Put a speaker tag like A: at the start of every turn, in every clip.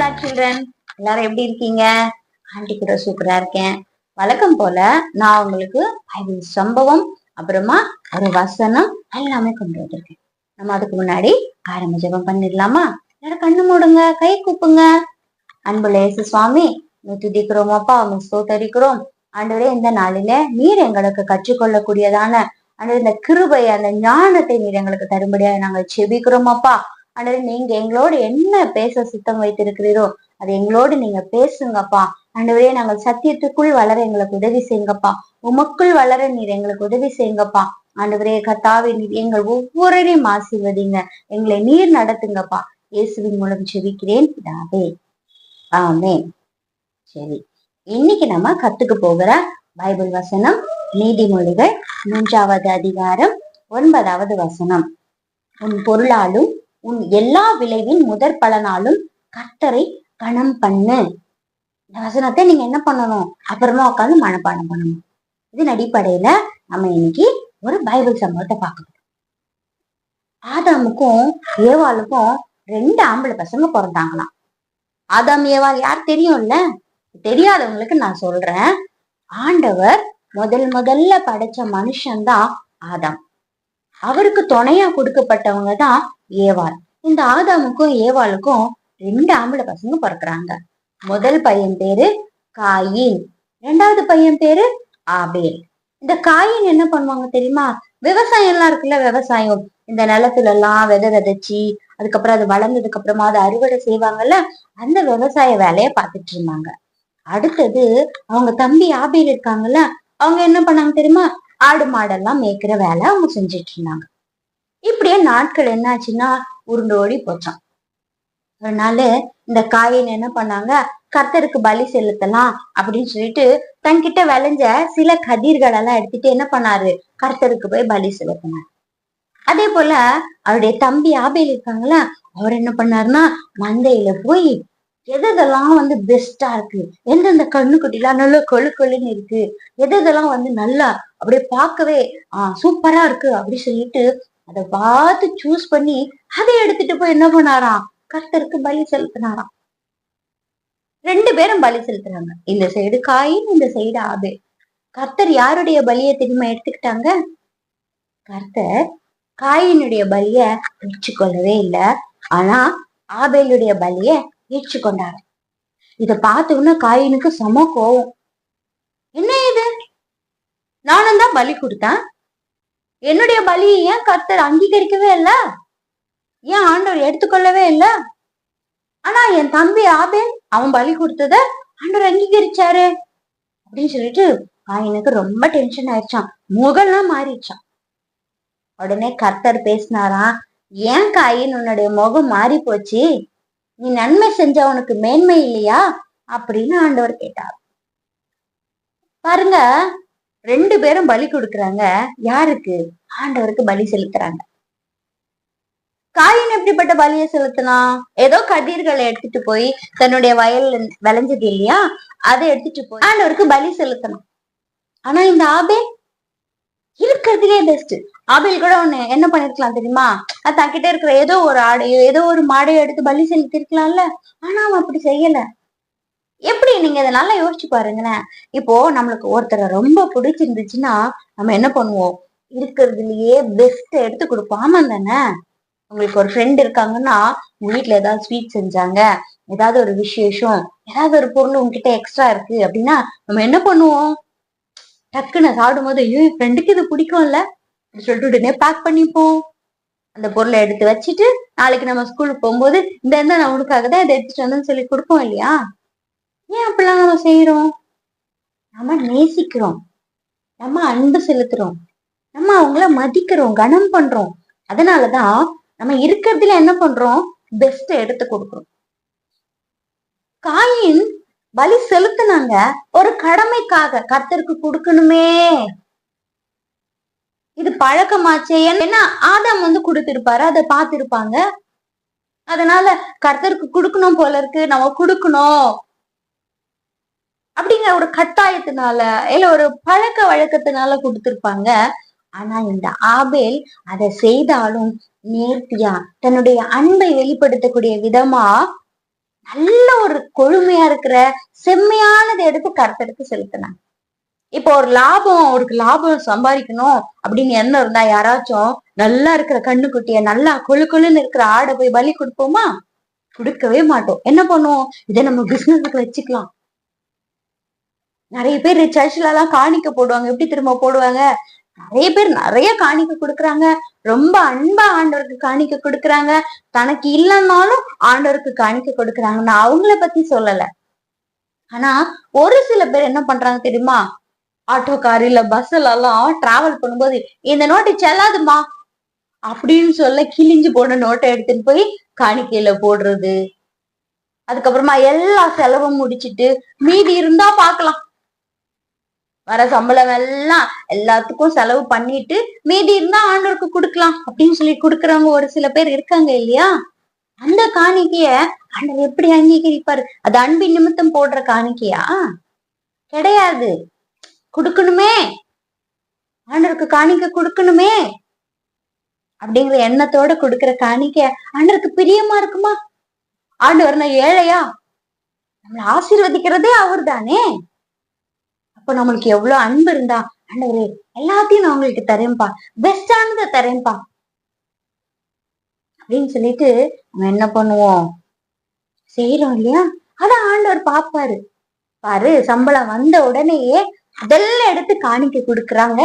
A: Black children எல்லாரும் எப்படி இருக்கீங்க? ஆண்டி கூட சூப்பரா இருக்கேன். வழக்கம் போல நான் உங்களுக்கு பைபிள் சம்பவம் அப்புறமா ஒரு வசனம் எல்லாமே கொண்டு வந்திருக்கேன். நம்ம அதுக்கு முன்னாடி ஆரம்ப ஜெபம் பண்ணிடலாமா? எல்லாரும் கண்ணு மூடுங்க கை கூப்புங்க. அன்புல இயேசு சுவாமி துதிக்கிறோம் அப்பா உங்க ஸ்தோத்தரிக்கிறோம். ஆண்டவரே இந்த நாளில நீர் எங்களுக்கு கற்றுக்கொள்ளக்கூடியதான ஆண்டவரே இந்த கிருபை அந்த ஞானத்தை நீர் எங்களுக்கு தரும்படியா நாங்கள் செபிக்கிறோம் அப்பா. ஆண்டவரே நீங்க எங்களோடு என்ன பேச சுத்தம் வைத்திருக்கிறீரோ அது எங்களோடு நீங்க பேசுங்கப்பா. ஆண்டவரே நாங்கள் சத்தியத்துக்குள் வளர எங்களுக்கு உதவி செய்யுங்கப்பா. உமக்குள் வளர நீர் எங்களுக்கு உதவி செய்யுங்கப்பா. ஆண்டவரே கத்தாவே நீர் எங்கள் ஒவ்வொருவரையும் ஆசீர்வதிங்க. எங்களை நீர் நடத்துங்கப்பா. இயேசுவின் மூலம் செவிக்கிறேன் பிதாவே. ஆமே சரி. இன்னைக்கு நம்ம கத்துக்க போகிற பைபிள் வசனம் நீதிமொழிகள் மூன்றாவது அதிகாரம் ஒன்பதாவது வசனம். உன் பொருளாலும் உன் எல்லா விளைவின் முதற் பலனாலும் கர்த்தரை கணம் பண்ணு. இந்த வசனத்தை நீங்க என்ன பண்ணணும்? அப்புறமா உட்காந்து மனப்பாடம் பண்ணணும். இதன் அடிப்படையில நம்ம இன்னைக்கு ஒரு பைபிள் சம்பவத்தை பார்க்கணும் ஆதாமுக்கும் ஏவாளுக்கும் ரெண்டு ஆம்பளை பசங்க பிறந்தாங்களாம். ஆதாம் ஏவாள் யார் தெரியும்ல? தெரியாதவங்களுக்கு நான் சொல்றேன். ஆண்டவர் முதல் முதல்ல படைச்ச மனுஷன்தான் ஆதாம். அவருக்கு துணையா கொடுக்கப்பட்டவங்க தான் ஏவாள். இந்த ஆதாமுக்கும் ஏவாளுக்கும் ரெண்டு ஆம்பளை பசங்க பிறக்குறாங்க. முதல் பையன் பேரு காயின். ரெண்டாவது பையன் பேரு ஆபேல். இந்த காயின் என்ன பண்ணுவாங்க தெரியுமா? விவசாயம் எல்லாம் இருக்குல்ல விவசாயம். இந்த நிலத்துல எல்லாம் விதை விதைச்சி அதுக்கப்புறம் அது வளர்ந்ததுக்கு அப்புறமா அதை அறுவடை செய்வாங்கல்ல அந்த விவசாய வேலையை பார்த்துட்டு இருந்தாங்க. அடுத்தது அவங்க தம்பி ஆபேல் இருக்காங்கல்ல அவங்க என்ன பண்ணாங்க தெரியுமா? ஆடு மாடெல்லாம் மேய்க்கிற வேலை அவங்க செஞ்சுட்டு இருந்தாங்க. இப்படியே நாட்கள் என்னாச்சுன்னா உருண்டோடி உருண்டு ஓடி போச்சான் ஒரு நாள் இந்த காயின் என்ன பண்ணாங்க கர்த்தருக்கு பலி செலுத்தலாம் அப்படின்னு சொல்லிட்டு தன்கிட்ட விளைஞ்ச சில கதிர்கள் எல்லாம் எடுத்துட்டு என்ன பண்ணாரு கர்த்தருக்கு போய் பலி செலுத்தினார். அதே போல அவருடைய தம்பி ஆபேல் இருக்காங்களா அவர் என்ன பண்ணாருன்னா மந்தையில போய் எதெல்லாம் வந்து பெஸ்டா இருக்கு எந்தெந்த கண்ணுக்குட்டிலாம் நல்லா கொழு கொழுன்னு இருக்கு எதெல்லாம் வந்து நல்லா அப்படியே பார்க்கவே ஆஹ் சூப்பரா இருக்கு அப்படி சொல்லிட்டு அதை பார்த்து சூஸ் பண்ணி அதை எடுத்துட்டு போய் என்ன பண்ணாராம்? கர்த்தருக்கு பலி செலுத்தினாராம். ரெண்டு பேரும் பலி செலுத்துறாங்க இந்த சைடு காயின் இந்த சைடு ஆபே கர்த்தர் யாருடைய பலியை திரும்ப எடுத்துக்கிட்டாங்க? கர்த்தர் காயினுடைய பலிய ஏற்றுக்கொள்ளவே இல்லை. ஆனா ஆபேலுடைய பலிய ஏற்றுக்கொண்டார். இத பார்த்தோம்னா காயினுக்கு சம கோவம். என்ன இது? நானும் தான் பலி கொடுத்தேன். என்னுடைய பலியை ஏன் கர்த்தர் அங்கீகரிக்கவே இல்ல? ஏன் ஆண்டவர் எடுத்துக்கொள்ளவே இல்ல? ஆனா என் தம்பி ஆபேன் அவன் பலி கொடுத்தத ஆண்டவர் அங்கீகரிச்சாரு. அப்படின்னு சொல்லிட்டு காயினுக்கு ரொம்ப டென்ஷன் ஆயிடுச்சான். முகம்லாம் மாறிடுச்சான். உடனே கர்த்தர் பேசினாரா ஏன் காயின் உன்னுடைய முகம் மாறி போச்சு நீ நன்மை செஞ்ச உனக்கு மேன்மை இல்லையா? அப்படின்னு ஆண்டவர் கேட்டார். பாருங்க ரெண்டு பேரும் பலி கொடுக்கறாங்க. யாருக்கு? ஆண்டவருக்கு பலி செலுத்துறாங்க. காயின் எப்படிப்பட்ட பலியை செலுத்தினா ஏதோ கதிர்களை எடுத்துட்டு போய் தன்னுடைய வயல்ல விளைஞ்சது இல்லையா? அதை எடுத்துட்டு போய் ஆண்டவருக்கு பலி செலுத்தணும். ஆனா இந்த ஆபே இருக்கிறதுலே பெஸ்ட் ஆபில் கூட ஒண்ணு என்ன பண்ணிருக்கலாம் தெரியுமா? தன்கிட்ட இருக்கிற ஏதோ ஒரு ஆடையோ ஏதோ ஒரு மாடையோ எடுத்து பலி செலுத்திருக்கலாம்ல. ஆனா அவன் அப்படி செய்யல. எப்படி நீங்க இதை நல்லா யோசிச்சு பாருங்களேன். இப்போ நம்மளுக்கு ஒருத்தரை ரொம்ப பிடிச்சிருந்துச்சுன்னா நம்ம என்ன பண்ணுவோம்? இருக்கிறதுலயே பெஸ்ட் எடுத்து கொடுப்போம். ஆமா தானே? உங்களுக்கு ஒரு ஃப்ரெண்ட் இருக்காங்கன்னா உங்க ஏதாவது ஸ்வீட் செஞ்சாங்க ஏதாவது ஒரு விசேஷம் ஏதாவது ஒரு பொருள் உங்ககிட்ட எக்ஸ்ட்ரா இருக்கு அப்படின்னா நம்ம என்ன பண்ணுவோம்? டக்குன்னு சாப்பிடும் போது ஐயோ என் ஃப்ரெண்டுக்கு இது பிடிக்கும்ல? அப்படின்னு சொல்லிட்டு உடனே பேக் பண்ணிப்போம். அந்த பொருளை எடுத்து வச்சுட்டு நாளைக்கு நம்ம ஸ்கூலுக்கு போகும்போது இந்த நான் உனக்காக தான் இதை எடுத்துட்டு வந்தேன்னு சொல்லி கொடுப்போம் இல்லையா? ஏன் அப்படிலாம் நம்ம செய்யறோம் நம்ம நேசிக்கிறோம். நம்ம அன்பு செலுத்துறோம். நம்ம அவங்கள மதிக்கிறோம் கனம் பண்றோம். அதனாலதான் நம்ம இருக்கிறதுல என்ன பண்றோம்? பெஸ்ட் எடுத்து கொடுக்குறோம். காயின் பலி செலுத்தினாங்க. ஒரு கடமைக்காக கர்த்தருக்கு கொடுக்கணுமே. இது பழக்கமாச்சே. ஏன்னா ஆதாம் வந்து கொடுத்திருப்பாரு. அதை பார்த்திருப்பாங்க. அதனால கர்த்தருக்கு கொடுக்கணும் போல இருக்கு. நம்ம கொடுக்கணும். அப்படிங்கிற ஒரு கட்டாயத்தினால இல்ல ஒரு பழக்க வழக்கத்தினால கொடுத்திருப்பாங்க. ஆனா இந்த ஆபேல் அதை செய்தாலும் நேர்த்தியா தன்னுடைய அன்பை வெளிப்படுத்தக்கூடிய விதமா நல்ல ஒரு கொழுமையா இருக்கிற செம்மையானதை எடுத்து கருத்தெடுத்து செலுத்தினாங்க. இப்போ ஒரு லாபம் அவருக்கு லாபம் சம்பாதிக்கணும் அப்படின்னு எண்ணம் இருந்தா யாராச்சும் நல்லா இருக்கிற கண்ணுக்குட்டிய நல்லா கொழு கொழுன்னு இருக்கிற ஆடை போய் பலி கொடுப்போமா? கொடுக்கவே மாட்டோம். என்ன பண்ணுவோம்? இதை நம்ம பிசினஸுக்கு வச்சுக்கலாம். நிறைய பேர் சர்ச்சில் எல்லாம் காணிக்க போடுவாங்க. எப்படி திரும்ப போடுவாங்க? நிறைய பேர் நிறைய காணிக்க கொடுக்குறாங்க. ரொம்ப அன்பா ஆண்டவருக்கு காணிக்க கொடுக்குறாங்க. தனக்கு இல்லைன்னாலும் ஆண்டவருக்கு காணிக்க கொடுக்குறாங்க. நான் அவங்கள பத்தி சொல்லல. ஆனா ஒரு சில பேர் என்ன பண்றாங்க தெரியுமா? ஆட்டோ கார் இல்ல பஸ்ல எல்லாம் டிராவல் பண்ணும்போது இந்த நோட்டு செல்லாதுமா அப்படின்னு சொல்ல கிழிஞ்சு போன நோட்டை எடுத்துட்டு போய் காணிக்கையில போடுறது. அதுக்கப்புறமா எல்லா செலவும் முடிச்சிட்டு மீதி இருந்தா பார்க்கலாம் வர சம்பளம் எல்லாம் எல்லாத்துக்கும் செலவு பண்ணிட்டு மீதி இருந்தா ஆண்டவருக்கு கொடுக்கலாம் அப்படின்னு சொல்லி கொடுக்குறவங்க ஒரு சில பேர் இருக்காங்க இல்லையா? அந்த காணிக்கைய ஆண்டவர் எப்படி அங்கீகரிப்பாரு? அது அன்பின் நிமித்தம் போடுற காணிக்கையா? கிடையாது. கொடுக்கணுமே. ஆண்டவருக்கு காணிக்க கொடுக்கணுமே. அப்படிங்கிற எண்ணத்தோட கொடுக்கிற காணிக்க ஆண்டருக்கு பிரியமா இருக்குமா? ஆண்டவர் நான் ஏழையா? நம்மளை ஆசீர்வதிக்கிறதே அவர் தானே அப்ப நம்மளுக்கு எவ்வளவு அன்பு இருந்தா ஆண்டவரே எல்லாத்தையும் நான் உங்களுக்கு தரேன்ப்பா. பெஸ்டானதை தரேன்ப்பா. அப்படின்னு சொல்லிட்டு நம்ம என்ன பண்ணுவோம்? செய்யறோம் இல்லையா? அதான் ஆண்டவர் பாப்பாரு பாரு சம்பளம் வந்த உடனேயே அதெல்லாம் எடுத்து காணிக்க கொடுக்குறாங்க.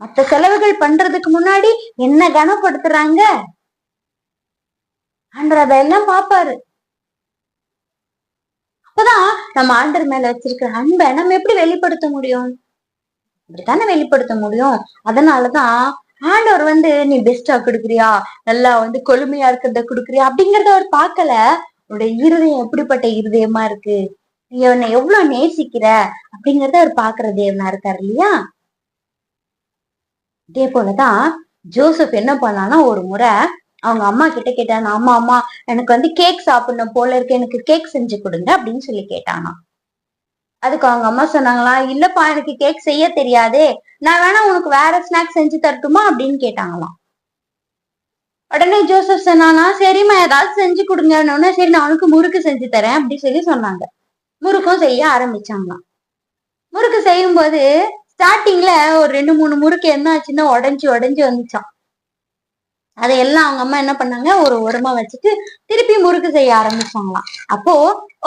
A: மத்த செலவுகள் பண்றதுக்கு முன்னாடி என்ன கனப்படுத்துறாங்க? ஆண்டவர் அதெல்லாம் பாப்பாரு அப்பதான் நம்ம ஆண்டர் மேல வச்சிருக்கிற அன்பை நம்ம எப்படி வெளிப்படுத்த முடியும்? இப்படித்தானே வெளிப்படுத்த முடியும்? அதனாலதான் ஆண்டவர் வந்து நீ பெஸ்டா கொடுக்குறியா? நல்லா வந்து கொழுமையா இருக்கிறத கொடுக்குறியா? அப்படிங்கறத அவர் பார்க்கல. உன்னுடைய இருதயம் எப்படிப்பட்ட இருதயமா இருக்கு? நீ உன்னை எவ்வளவு நேசிக்கிற? அப்படிங்கறத அவர் பாக்குற தேவனா இருக்காரு இல்லையா? இதே போலதான் ஜோசப் என்ன பண்ணான்னா ஒரு முறை அவங்க அம்மா கிட்ட கேட்டாங்க அம்மா அம்மா எனக்கு வந்து கேக் சாப்பிடணும் போல இருக்கு. எனக்கு கேக் செஞ்சு கொடுங்க அப்படின்னு சொல்லி கேட்டானா. அதுக்கு அவங்க அம்மா சொன்னாங்களா இல்லப்பா எனக்கு கேக் செய்ய தெரியாதே. நான் வேணா உனக்கு வேற ஸ்நாக்ஸ் செஞ்சு தரட்டுமா? அப்படின்னு கேட்டாங்களாம். உடனே ஜோசப் சொன்னானா சரிம்மா ஏதாவது செஞ்சு கொடுங்க சரி நான் உனக்கு முறுக்கு செஞ்சு தரேன் அப்படின்னு சொல்லி சொன்னாங்க. முறுக்கும் செய்ய ஆரம்பிச்சாங்களாம். முறுக்கு செய்யும் போது ஸ்டார்டிங்ல ஒரு ரெண்டு மூணு முறுக்கு என்ன ஆச்சுன்னா உடஞ்சி உடஞ்சி வந்துச்சான் அதையெல்லாம் அவங்க அம்மா என்ன பண்ணாங்க? ஒரு உரமா வச்சுட்டு திருப்பி முறுக்கு செய்ய ஆரம்பிச்சாங்களாம். அப்போ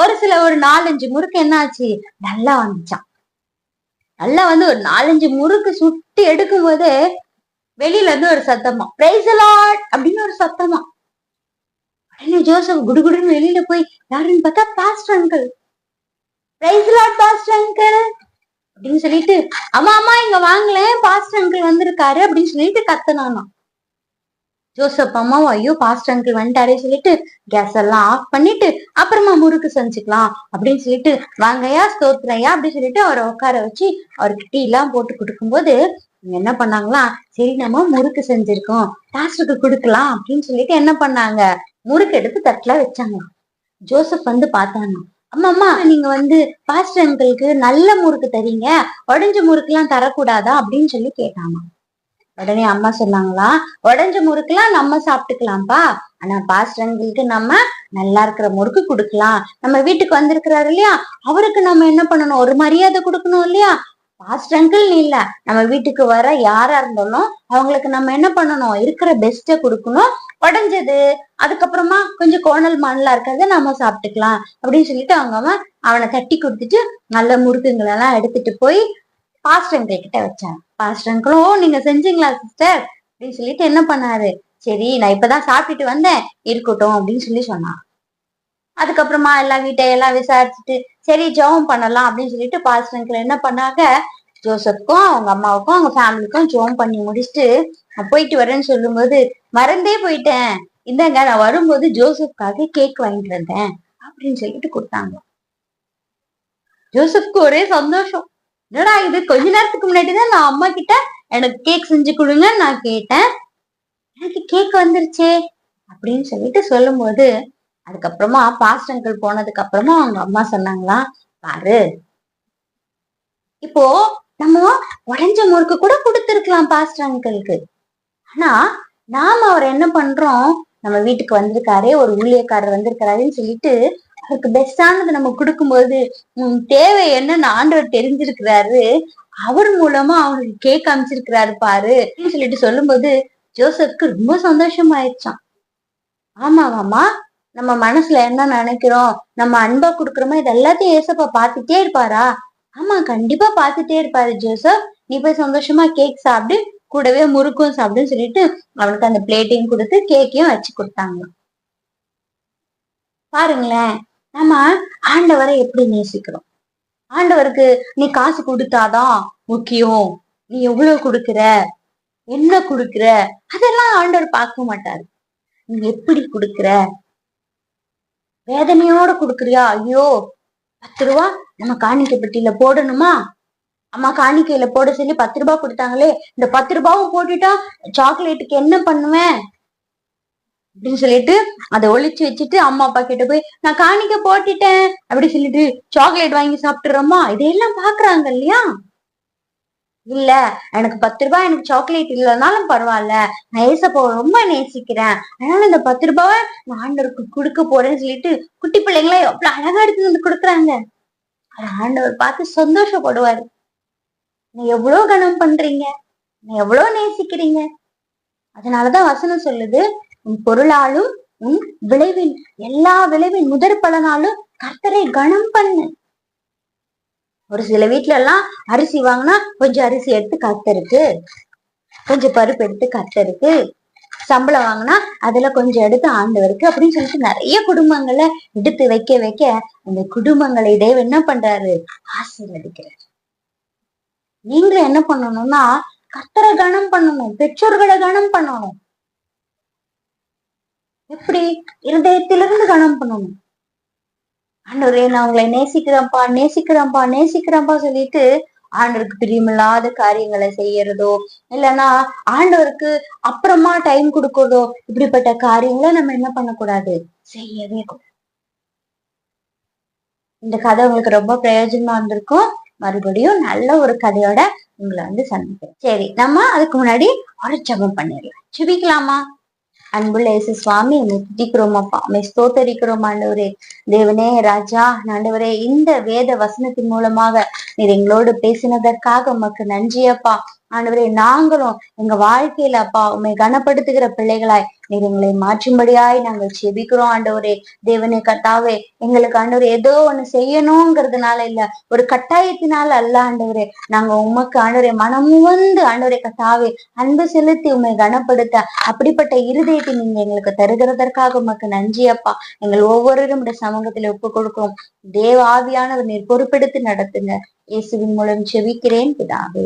A: ஒரு சில ஒரு நாலஞ்சு முறுக்கு என்ன ஆச்சு நல்லா வந்துச்சான் நல்லா வந்து ஒரு நாலஞ்சு முறுக்கு சுட்டி எடுக்கும் போது வெளியில இருந்து ஒரு சத்தமா பிரைசலாட் அப்படின்னு ஒரு சத்தமா. உடனே ஜோசப் குடுகுடுன்னு வெளியில போய் யாருன்னு பார்த்தா பாஸ்டர் அங்கிள் பிரைசலாட் பாஸ்டர் அங்கிள் அப்படின்னு சொல்லிட்டு அம்மா அம்மா இங்க வாங்கலேன் பாஸ்டர் அங்கிள் வந்திருக்காரு அப்படின்னு சொல்லிட்டு கத்தனானான் ஜோசப் அம்மாவும் ஐயோ பாஸ்ட் அங்கிள் வந்துட்டாரே சொல்லிட்டு கேஸ் எல்லாம் ஆஃப் பண்ணிட்டு அப்புறமா முறுக்கு செஞ்சுக்கலாம் அப்படின்னு சொல்லிட்டு வாங்கயா ஸ்தோத்ரையா அப்படின்னு சொல்லிட்டு அவரை உட்கார வச்சு அவருக்கு டீ எல்லாம் போட்டு கொடுக்கும்போது என்ன பண்ணாங்களா சரி நம்ம முறுக்கு செஞ்சிருக்கோம் பாஸ்டருக்கு கொடுக்கலாம் அப்படின்னு சொல்லிட்டு என்ன பண்ணாங்க முறுக்கு எடுத்து தட்டுல வச்சாங்களாம். ஜோசப் வந்து பார்த்தாங்க அம்மா அம்மா நீங்க வந்து பாஸ்டர் அங்கிளுக்கு நல்ல முறுக்கு தரீங்க உடஞ்ச முறுக்கு எல்லாம் தரக்கூடாதா? அப்படின்னு சொல்லி கேட்டாங்க உடனே அம்மா சொன்னாங்களா உடஞ்ச முறுக்குலாம் நம்ம சாப்பிட்டுக்கலாம்ப்பா. ஆனா பாஸ்டர்களுக்கு நம்ம நல்லா இருக்கிற முறுக்கு கொடுக்கலாம். நம்ம வீட்டுக்கு வந்திருக்கிறாரு இல்லையா அவருக்கு நம்ம என்ன பண்ணணும்? ஒரு மரியாதை கொடுக்கணும் இல்லையா? பாஸ்ட் அங்கிள் இல்ல. நம்ம வீட்டுக்கு வர யாரா இருந்தாலும் அவங்களுக்கு நம்ம என்ன பண்ணணும்? இருக்கிற பெஸ்ட கொடுக்கணும். உடஞ்சது அதுக்கப்புறமா கொஞ்சம் கோணல் மணலா இருக்கிறத நம்ம சாப்பிட்டுக்கலாம். அப்படின்னு சொல்லிட்டு அவங்க அவனை தட்டி கொடுத்துட்டு நல்ல முறுக்குங்களை எல்லாம் எடுத்துட்டு போய் பாஸ்ட் அங்கிள் கிட்ட வச்சாங்க பாஸ்டர் அங்கிளும் நீங்க செஞ்சீங்களா சிஸ்டர் அப்படின்னு சொல்லிட்டு என்ன பண்ணாரு? சரி நான் இப்பதான் சாப்பிட்டுட்டு வந்தேன். இருக்கட்டும் அப்படின்னு சொல்லி சொன்னான். அதுக்கப்புறமா எல்லா வீட்டையெல்லாம் விசாரிச்சுட்டு சரி ஜெபம் பண்ணலாம் அப்படின்னு சொல்லிட்டு பாஸ்டர் அங்கிள் என்ன பண்ணாங்க? ஜோசப்க்கும் அவங்க அம்மாவுக்கும் அவங்க ஃபேமிலிக்கும் ஜோம் பண்ணி முடிச்சுட்டு நான் போயிட்டு வரேன்னு சொல்லும்போது மறந்தே போயிட்டேன். இந்தாங்க நான் வரும்போது ஜோசப்காக கேக் வாங்கிட்டு வந்தேன் அப்படின்னு சொல்லிட்டு கொடுத்தாங்க. ஜோசப்க்கு ஒரே சந்தோஷம். என்னடா இது? கொஞ்ச நேரத்துக்கு முன்னாடி தான் நான் அம்மா கிட்ட எனக்கு கேக் செஞ்சு கொடுங்க நான் கேட்டேன். எனக்கு கேக் வந்துருச்சே அப்படின்னு சொல்லிட்டு சொல்லும்போது அதுக்கப்புறமா பாஸ்ட் அங்கிள் போனதுக்கு அப்புறமா அவங்க அம்மா சொன்னாங்களா பாரு இப்போ நம்ம உடஞ்ச முறுக்கு கூட கொடுத்துருக்கலாம் பாஸ்டர் அங்கிளுக்கு ஆனா நாம அவர் என்ன பண்றோம்? நம்ம வீட்டுக்கு வந்திருக்காரு ஒரு ஊழியக்காரர் வந்திருக்காருன்னு சொல்லிட்டு அவருக்கு பெஸ்டானது நம்ம கொடுக்கும்போது தேவை என்னன்னு ஆண்டவர் தெரிஞ்சிருக்கிறாரு. அவர் மூலமா அவனுக்கு கேக் அமைச்சிருக்கிறாரு பாரு அப்படின்னு சொல்லிட்டு சொல்லும்போது ஜோசப்க்கு ரொம்ப சந்தோஷம் ஆயிடுச்சான் ஆமாவாமா நம்ம மனசுல என்ன நினைக்கிறோம் நம்ம அன்பா கொடுக்குறோமோ இது எல்லாத்தையும் ஏசப்பா பார்த்துட்டே இருப்பாரா? ஆமா கண்டிப்பா பார்த்துட்டே இருப்பாரு ஜோசப். நீ போய் சந்தோஷமா கேக் சாப்பிடு கூடவே முறுக்கும் சாப்பிடுன்னு சொல்லிட்டு அவனுக்கு அந்த பிளேட்டையும் கொடுத்து கேக்கையும் வச்சு கொடுத்தாங்க பாருங்களேன். நம்ம ஆண்டவரை எப்படி நேசிக்கிறோம்? ஆண்டவருக்கு நீ காசு கொடுத்தாதான் முக்கியம்? நீ எவ்வளவு கொடுக்குற? என்ன கொடுக்குற? அதெல்லாம் ஆண்டவர் பார்க்க மாட்டாரு. நீ எப்படி கொடுக்குற? வேதனையோட கொடுக்குறியா? ஐயோ பத்து ரூபா நம்ம காணிக்கை பெட்டியில போடணுமா? அம்மா காணிக்கையில போட சொல்லி பத்து ரூபாய் கொடுத்தாங்களே இந்த பத்து ரூபாவும் போட்டுட்டா சாக்லேட்டுக்கு என்ன பண்ணுவேன்? அப்படின்னு சொல்லிட்டு அதை ஒழிச்சு வச்சுட்டு அம்மா அப்பா கிட்ட போய் நான் காணிக்க போட்டுட்டேன் அப்படி சொல்லிட்டு சாக்லேட் வாங்கி சாப்பிட்டுறோமா? இதையெல்லாம் பாக்குறாங்க இல்லையா? இல்ல எனக்கு பத்து ரூபாய் எனக்கு சாக்லேட் இல்லைனாலும் பரவாயில்ல. நான் ஏசப்பாவை ரொம்ப நேசிக்கிறேன். அதனால இந்த பத்து ரூபாவை நான் ஆண்டவருக்கு கொடுக்க போறேன்னு சொல்லிட்டு குட்டி பிள்ளைங்களா எவ்வளவு அழகா எடுத்து வந்து கொடுக்குறாங்க. ஆண்டவர் பார்த்து சந்தோஷப்படுவாரு. நீ எவ்வளவு கனம் பண்றீங்க? நீ எவ்வளவு நேசிக்கிறீங்க? அதனாலதான் வசனம் சொல்லுது உன் பொருளாலும் உன் விளைவின் எல்லா விளைவின் முதற் பலனாலும் கர்த்தரை கனம் பண்ணு. ஒரு சில வீட்டுல எல்லாம் அரிசி வாங்கினா கொஞ்சம் அரிசி எடுத்து கத்தருக்கு. கொஞ்சம் பருப்பு எடுத்து கத்தருக்கு. சம்பளம் வாங்கினா அதுல கொஞ்சம் எடுத்து ஆண்டவருக்கு அப்படின்னு சொல்லிட்டு நிறைய குடும்பங்களை எடுத்து வைக்க வைக்க அந்த குடும்பங்களை தேவ என்ன பண்றாரு? ஆசீர்வதிக்கிறார். நீங்களும் என்ன பண்ணணும்னா கத்தரை கனம் பண்ணணும் பெற்றோர்களை கனம் பண்ணணும். எப்படி இருதயத்திலிருந்து கனம் பண்ணணும் ஆண்டவரே நான் உங்களை நேசிக்கிறேன்ப்பா நேசிக்கிறேன்ப்பா நேசிக்கிறேன்ப்பா சொல்லிட்டு ஆண்டவருக்கு பிரியமில்லாத காரியங்களை செய்யறதோ இல்லைன்னா ஆண்டவருக்கு அப்புறமா டைம் கொடுக்கறதோ இப்படிப்பட்ட காரியங்களை நம்ம என்ன பண்ணக்கூடாது? செய்யவே இந்த கதை உங்களுக்கு ரொம்ப பிரயோஜனமா இருந்திருக்கும். மறுபடியும் நல்ல ஒரு கதையோட உங்களை வந்து சந்திக்கிறேன் சரி நம்ம அதுக்கு முன்னாடி ஒரு ஜபம் பண்ணிடலாம். சுபிக்கலாமா அன்புள்ள இயேசு சுவாமி என்னை துதிக்கிறோம் அப்பா. அமை ஸ்தோத்தரிக்கிறோம் ஆண்டவரே. தேவனே ராஜா ஆண்டவரே இந்த வேத வசனத்தின் மூலமாக நீர் எங்களோடு பேசினதற்காக உமக்கு நன்றி அப்பா. ஆண்டவரே நாங்களும் எங்க வாழ்க்கையில அப்பா உண்மை கனப்படுத்துகிற பிள்ளைகளாய் நீர் எங்களை மாற்றும்படியாய் நாங்கள் செபிக்கிறோம் ஆண்டவரே. தேவனே கத்தாவே எங்களுக்கு ஆண்டவர் ஏதோ ஒண்ணு செய்யணுங்கிறதுனால இல்ல ஒரு கட்டாயத்தினால அல்ல ஆண்டவரே. நாங்க உமக்கு ஆண்டவரே மனமும் வந்து ஆண்டவரே கத்தாவே அன்பு செலுத்தி உண்மை கனப்படுத்த அப்படிப்பட்ட இருதயத்தை நீங்க எங்களுக்கு தருகிறதற்காக உமக்கு நன்றி அப்பா. எங்கள் ஒவ்வொருவரும் சமூகத்துல ஒப்பு கொடுக்கிறோம். தேவ ஆவியானவர் நீர் பொறுப்பெடுத்து நடத்துங்க. இயேசுவின் மூலம் செபிக்கிறேன் பிதாவே.